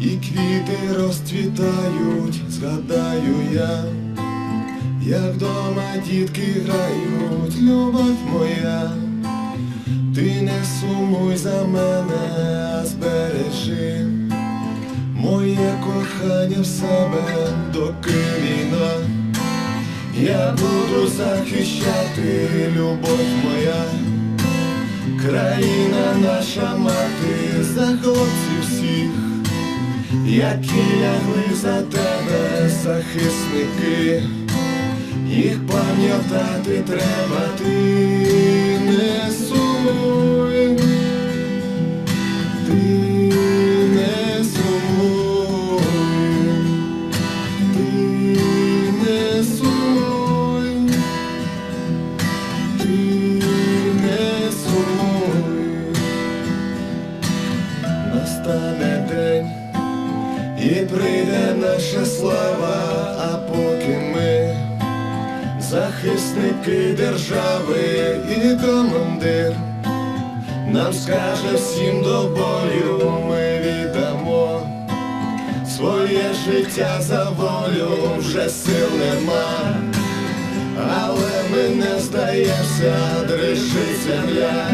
і квіти розцвітають, згадаю я, як вдома дітки грають, любов моя, ти не сумуй за мене, а збережи моє кохання в себе, доки війна. Я буду захищати любов моя, країна наша мати за хлопців всіх, які лягли за тебе, захисники, їх пам'ятати треба, ти не настане день і прийде наша слава, а поки ми захисники держави і командир. Нам скаже всім до бою ми віддамо Своє життя за волю вже сил нема, але ми не здаємося, дрижить земля,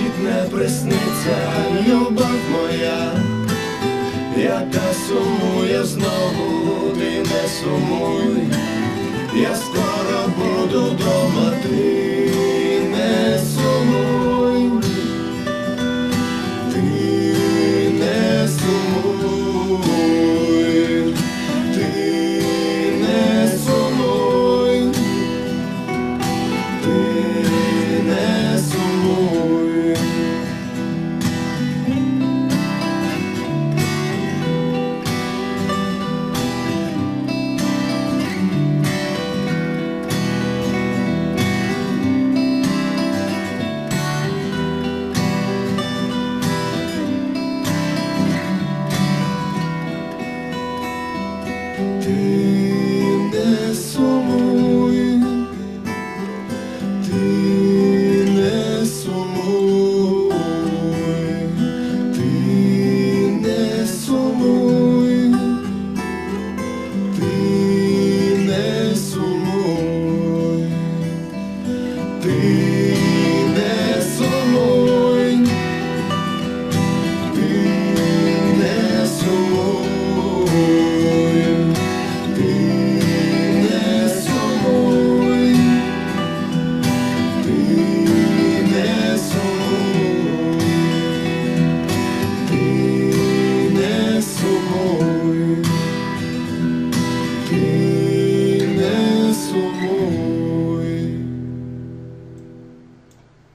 значить не присниться любов моя, яка сумує знову, ти не сумуй, я скоро буду дома. ти не сумуй, ти